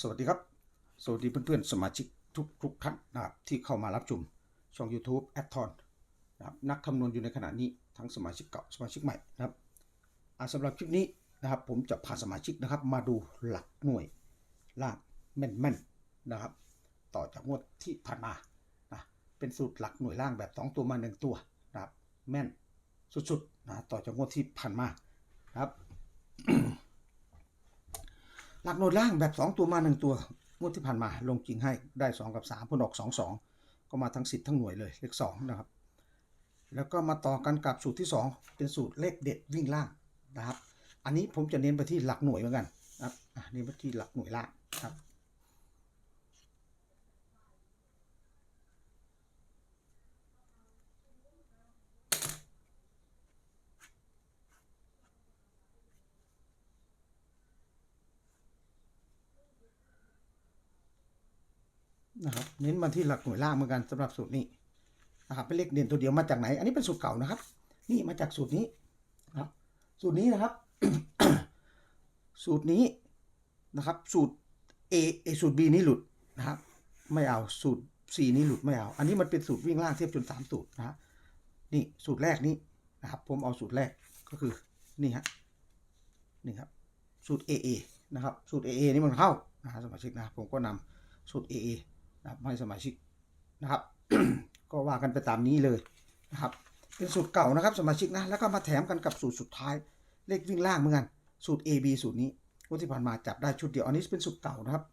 สวัสดีครับ สวัสดีเพื่อนๆ สมาชิกทุกทุกท่านนะครับที่เข้ามารับชมช่อง YouTube แอดทอนนะครับนักคำนวณอยู่ในขณะนี้ทั้งสมาชิกเก่าสมาชิกใหม่นะครับสำหรับคลิปนี้นะครับผมจะพาสมาชิกนะครับมาดูหลักหน่วยล่างแม่นๆนะครับ ต่อจากงวดที่ผ่านมานะเป็นสูตรหลักหน่วยล่างแบบ 2 ตัวมา 1 ตัวนะครับแม่นสุดๆนะต่อจากงวดที่ผ่านมานะครับ หลักหน่วยล่างแบบ 2 ตัวมา 1 ตัวงวดที่ผ่านมาลงจริงให้ได้ 2 กับ 3ผลออก 2 2 ก็มาทั้งสิทธิ์ทั้งหน่วยเลยเลข2นะครับ แล้วก็มาต่อกันกับสูตรที่ 2 เป็นสูตรเลขเด็ดวิ่งล่างนะครับ อันนี้ผมจะเน้นไปที่หลักหน่วยเหมือนกันนะครับอ่เน้นไปที่หลักหน่วยล่างครับ นะครับ เน้นมาที่หลักหน่วยล่างเหมือนกันสำหรับสูตรนี้นะครับเป็นเลขเด่นตัวเดียวมาจากไหน อันนี้เป็นสูตรเก่านะครับ นี่มาจากสูตรนี้นะครับ สูตรนี้นะครับ สูตรนี้นะครับ สูตร A A สูตร B นี้หลุดนะครับ ไม่เอาสูตร C นี้หลุดไม่เอา อันนี้มันเป็นสูตรวิ่งล่างเทียบจนสามสูตรนะฮะนี่สูตรแรกนี้นะครับ ผมเอาสูตรแรกก็คือนี่ฮะนี่ครับสูตร AA นะครับ สูตร AA นี่มันเข้านะฮะสมาชิกนะผมก็นำสูตร AA นะครับให้สมาชิกนะครับ ก็ว่ากันไปตามนี้เลยนะครับ เป็นสูตรเก่านะครับสมาชิกนะ แล้วก็มาแถมกันกับสูตรสุดท้าย เลขวิ่งล่างเหมือนกัน สูตร AB สูตรนี้งวดที่ผ่านมาจับได้ชุดเดียว อันนี้เป็นสูตรเก่านะครับ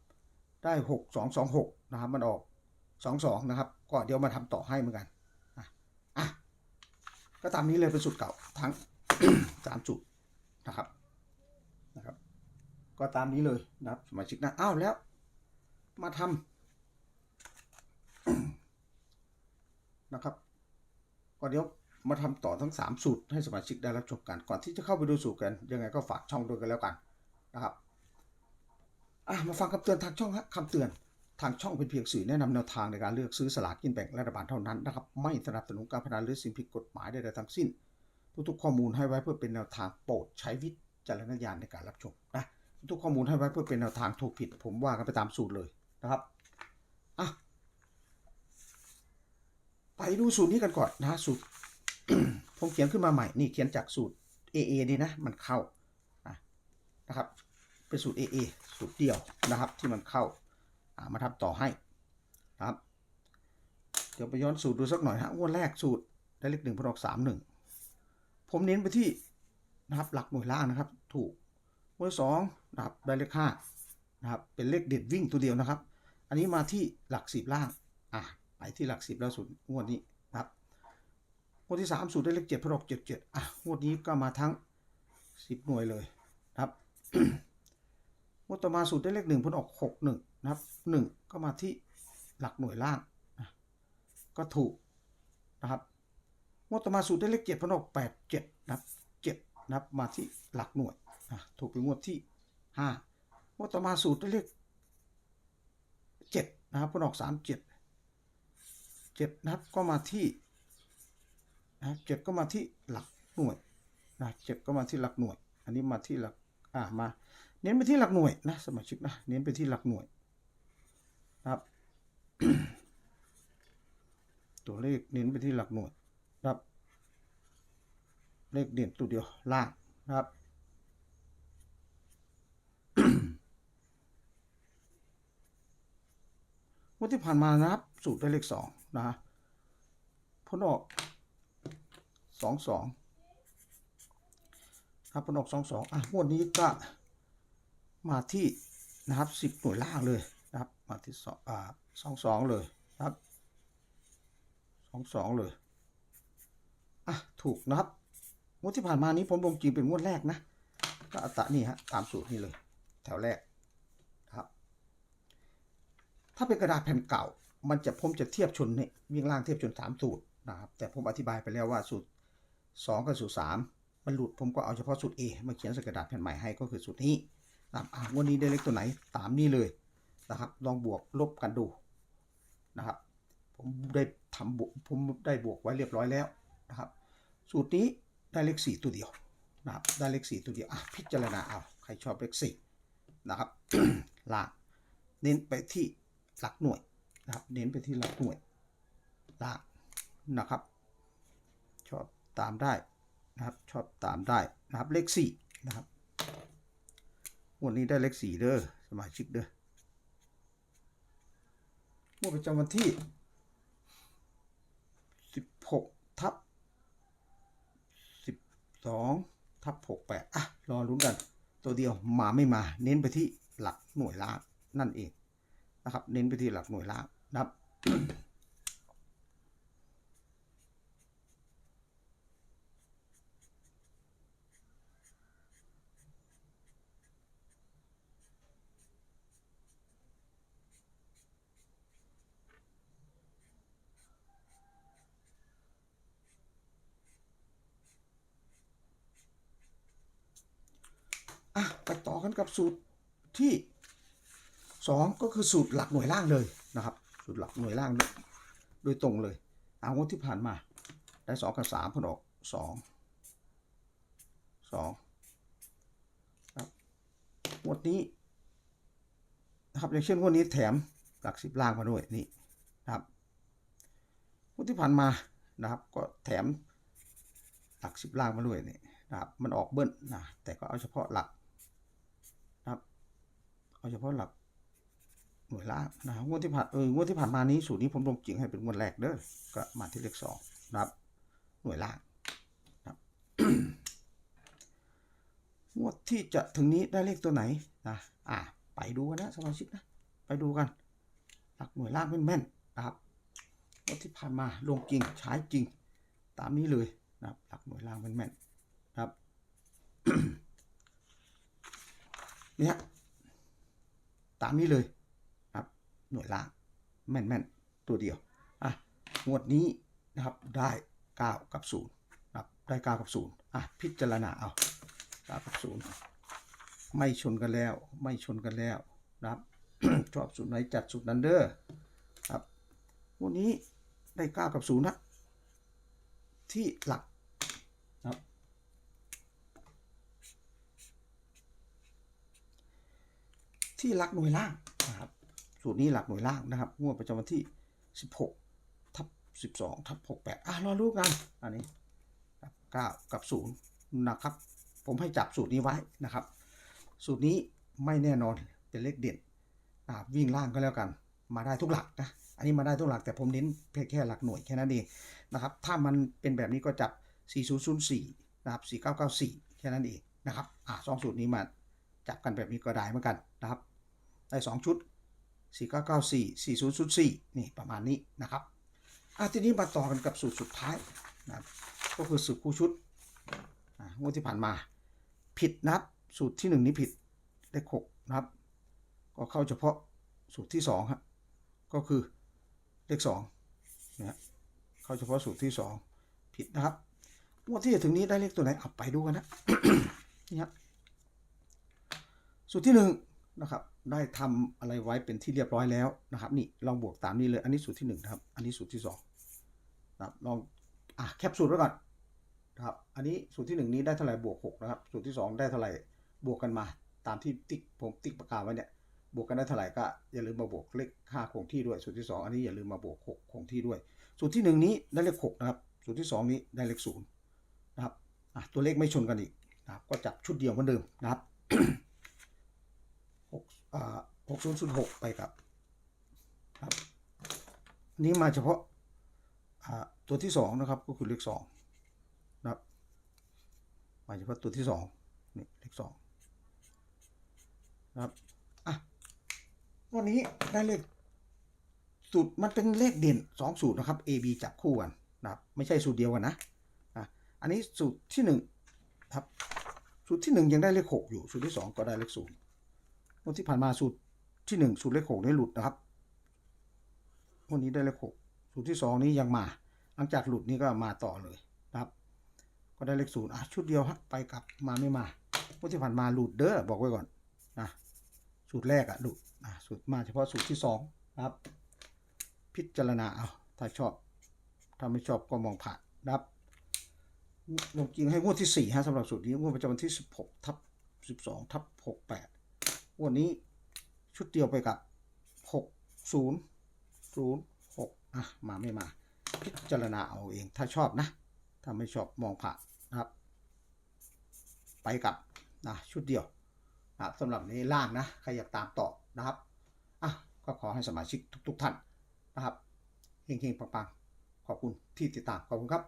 ได้ 6 2 2 6 นะครับ มันออก 2 2 นะครับ ก็เดี๋ยวมาทำต่อให้เหมือนกันอะอะก็ตามนี้เลยเป็นสูตรเก่าทั้งสามสูตรนะครับนะครับ ก็ตามนี้เลยนะครับสมาชิกนะอ้าวแล้ว มาทำ นะครับก็เดี๋ยวมาทำต่อทั้ง 3 สูตรให้สมาชิกได้รับชมกัน ก่อนที่จะเข้าไปดูสูตรกัน ยังไงก็ฝากช่องด้วยกันแล้วกันนะครับมาฟังคำเตือนทางช่องคำเตือนทางช่องเป็นเพียงสื่อแนะนำแนวทางในการเลือกซื้อสลากกินแบ่งรัฐบาลเท่านั้นนะครับไม่สนับสนุนการพนันหรือสิ่งผิดกฎหมายใดๆทั้งสิ้น ทุกๆข้อมูลให้ไว้เพื่อเป็นแนวทางโปรดใช้วิจารณญาณในการรับชมนะทุกข้อมูลให้ไว้เพื่อเป็นแนวทางถูกผิด ผมว่ากันไปตามสูตรเลยนะครับอะ ไป ดูสูตรนี้กันก่อนนะสูตรผมเขียนขึ้นมาใหม่นี่เขียนจากสูตร AA ดีนะมันเข้านะครับ เป็นสูตร AA สูตรเดียวนะครับที่มันเข้ามาทำต่อให้นะครับ เดี๋ยวไปย้อนสูตรดูสักหน่อยฮะงวดแรกสูตรได้เลขหนึ่งพอดอกสามหนึ่งผมเน้นไปที่นะครับหลักหน่วยล่างนะครับ ถูกงวดสองนะครับได้เลขห้านะครับเป็นเลขเด็ดวิ่งตัวเดียวนะครับ อันนี้มาที่หลักสิบล่างอะ ไปที่หลักสิบแล้วสูตรงวดนี้นะครับงวดที่สามสูตรได้เลขเจ็ดพรกเจ็ดเจ็ดอะงวดนี้ก็มาทั้งสิบหน่วยเลยนะครับงวดต่อมาสูตรได้เลขหนึ่งพนออกหกหนึ่งนะครับหนึ่งก็มาที่หลักหน่วยล่างนะก็ถูกนะครับงวดต่อมาสูตรได้เลขเจ็ดพนออกแปดเจ็ดนะครับเจ็ดนะครับมาที่หลักหน่วยอะถูกเป็นงวดที่ห้างวดต่อมาสูตรได้เลขเจ็ดนะครับผลออกสามเจ็ด เจ็ดนะครับก็มาที่นะครับเจ็ดก็มาที่หลักหน่วยนะเจ็ดก็มาที่หลักหน่วย อันนี้มาที่หลักอ่ามาเน้นไปที่หลักหน่วยนะสมาชิกนะเน้นไปที่หลักหน่วยนะครับ ตัวเลขเน้นไปที่หลักหน่วยนะครับ เลขเด่นตัวเดียวล่างนะครับงวดที่ผ่านมานะครับ สูตรได้เลขสอง นะฮะผลออกสองสองครับผลออกสองสองอะงวดนี้ก็มาที่นะครับสิบหน่วยล่างเลยนะครับ มาที่สองอ่าสองสองเลยนะครับสองสองเลยอะถูกนะครับงวดที่ผ่านมานี้ผมลงจีเป็นงวดแรกนะก็อัตะนี่ฮะตามสูตรนี่เลย แถวแรกนะครับ ถ้าเป็นกระดาษแผ่นเก่า มันจะผมจะเทียบชนเนี่ยวิ่งล่างเทียบชนสามสูตรนะครับแต่ผมอธิบายไปแล้วว่าสูตรสองกับสูตรสามมันหลุดผมก็เอาเฉพาะสูตร A มาเขียนสกระดาษแผ่นใหม่ให้ก็คือสูตรนี้นะครับอะงวันนี้ได้เลขตัวไหนตามนี้เลยนะครับ ลองบวกลบกันดูนะครับ ผมได้ทำบวกผมได้บวกไว้เรียบร้อยแล้วนะครับ สูตรนี้ได้เลขสี่ตัวเดียวนะครับได้เลขสี่ตัวเดียวอะพิจารณาเอาใครชอบเลขสี่นะครับล่างเน้นไปที่หลักหน่วย นะครับเน้นไปที่หลักหน่วยล่างนะครับ ชอบตามได้นะครับชอบตามได้นะครับเลขสี่นะครับวันนี้ได้เลขสี่เด้อสมาชิกเด้องวดประจำวันที่ 16 ทับ 12 ทับ 68 อะ รอลุ้นกัน ตัวเดียวมาไม่มา เน้นไปที่หลักหน่วยล้านนั่นเอง นะครับ เน้นไปที่หลักหน่วยล้านนะครับอะไปต่อกันกับสูตรที่ สองก็คือสูตรหลักหน่วยล่างเลยนะครับ สูตรหลักหน่วยล่างโดยตรงเลยเอางวดที่ผ่านมา ได้สองกับสามผลออกสองสองครับงวดนี้นะครับอย่างเช่นงวดนี้แถมหลักสิบล่างมาด้วยนี่นะครับงวดที่ผ่านมานะครับ ก็แถมหลักสิบล่างมาด้วยนี่นะครับมันออกเบิ้ลนะแต่ก็เอาเฉพาะหลักนะครับเอาเฉพาะหลัก หน่วยละนะครับงวดที่ผ่านเอองวดที่ผ่านมานี้สูตรนี้ผมลงจริงให้เป็นงวดแรกเด้อก็มาที่เลขสองนะครับ หน่วยล่างนะครับงวดที่จะถึงนี้ได้เลขตัวไหนนะอ่าไปดูกันนะสมาชิกนะไปดูกัน หลักหน่วยล่างแม่นๆนะครับงวดที่ผ่านมาลงจริงใช้จริง ตามนี้เลยนะครับ หลักหน่วยล่างแม่นๆนะครับเนี่ยตามนี้เลย หน่วยล่าง แม่นๆ ตัวเดียว อะ งวดนี้นะครับได้ 9 กับ 0นะครับได้ 9 กับ 0 อะ พิจารณาเอา 9 กับ 0 ไม่ชนกันแล้ว ไม่ชนกันแล้วนะครับ ชอบสูตรไหนจัดสูตรนั้นเด้อครับงวันนี้ได้ 9 กับ 0 นะ ที่หลักนะครับที่หลักหน่วยล่างนะครับ สูตรนี้หลักหน่วยล่างนะครับงวดประจำวันที่ 16ทับ12ทับ68อะรอรู้กันอันนี้ครับ9กับ0นะครับ ผมให้จับสูตรนี้ไว้นะครับ สูตรนี้ไม่แน่นอนเป็นเลขเด่นวิ่งล่างก็แล้วกัน มาได้ทุกหลักนะอันนี้มาได้ทุกหลักแต่ผมเน้นเพียงแค่หลักหน่วยแค่นั้นเองนะครับ ถ้ามันเป็นแบบนี้ก็จับ 4004นะครับ4994 แค่นั้นเองนะครับอ่าสองสูตรนี้มาจับกันแบบนี้ก็ได้เหมือนกันนะครับ ได้ 2 ชุด 4994 4004 นี่ประมาณนี้นะครับอะทีนี้มาต่อกันกับสูตรสุดท้ายนะก็คือสูตรคู่ชุดอ่างวดที่ผ่านมา ผิดนับสูตรที่ 1 นี้ผิดเลข6นะครับ ก็เข้าเฉพาะสูตรที่2ครับก็คือเลข2นะฮะเข้าเฉพาะสูตรที่ 2 ผิดนะครับงวดที่จะถึงนี้ได้เลขตัวไหนเอาไปดูกันนะนี่ครับสูตรที่ห นะครับ ได้ทำอะไรไว้เป็นที่เรียบร้อยแล้วนะครับ นี่ลองบวกตามนี้เลย อันนี้สูตรที่หนึ่งนะครับ อันนี้สูตรที่สองนะครับ ลองอะแคปสูตรไว้ก่อนนะครับ อันนี้สูตรที่หนึ่งนี้ได้เท่าไหร่บวกหกนะครับ สูตรที่สองได้เท่าไหร่บวกกันมา ตามที่ติ๊กผมติ๊กประกาศไว้เนี่ย บวกกันได้เท่าไหร่ก็อย่าลืมมาบวกเลขค่าคงที่ด้วย สูตรที่สองอันนี้อย่าลืมมาบวกหกคงที่ด้วย สูตรที่หนึ่งนี้ได้เลขหกนะครับ สูตรที่สองนี้ได้เลขศูนย์นะครับ อะตัวเลขไม่ชนกันอีกนะครับ ก็จับชุดเดียวเหมือนเดิมนะครับ หกอ่าหกศูนย์ศูนย์หกไปกับครับอันนี้มาเฉพาะตัวที่สองนะครับ ก็คือเลขสองนะครับมาเฉพาะตัวที่สองนี่เลขสองนะครับอะวันนี้ได้เลขสูตรมันเป็นเลขเด่นสองสูตรนะครับ A B จับคู่กันนะครับ ไม่ใช่สูตรเดียวกันนะอะอันนี้สูตรที่หนึ่งครับสูตรที่หนึ่งยังได้เลขหกอยู่ สูตรที่สองก็ได้เลขศูนย์ วดที่ผ่านมาสูตรที่หนึ่งสูตรเลขหกได้หลุดนะครับวดนี้ได้เลขหกสูตรที่สองนี้ยังมา หลังจากหลุดนี้ก็มาต่อเลยนะครับ ก็ได้เลขศูนย์อะชุดเดียวฮะไปกลับมาไม่มางวดที่ผ่านมาหลุดเด้อบอกไว้ก่อนนะสูตรแรกอะหลุดอะสูตรมาเฉพาะสูตรที่สองนะครับ พิจารณาเอาถ้าชอบถ้าไม่ชอบก็มองผ่านนะครับลงจริงให้งวดที่สี่ฮะสำหรับสูตรนี้งวดประจำวันที่สิบหกทับสิบสองทับหกแปด วันนี้ชุดเดียวไปกับศูนย์ศูนย์หกอะมาไม่มา พิจารณาเอาเองถ้าชอบนะ ถ้าไม่ชอบมองผ่านนะครับ ไปกับนะชุดเดียวนะสำหรับนี้ล่างนะใครอยากตามต่อนะครับอะก็ขอให้สมาชิกทุก ๆ ท่านนะครับเฮงๆปังๆ ขอบคุณที่ติดตามขอบคุณครับ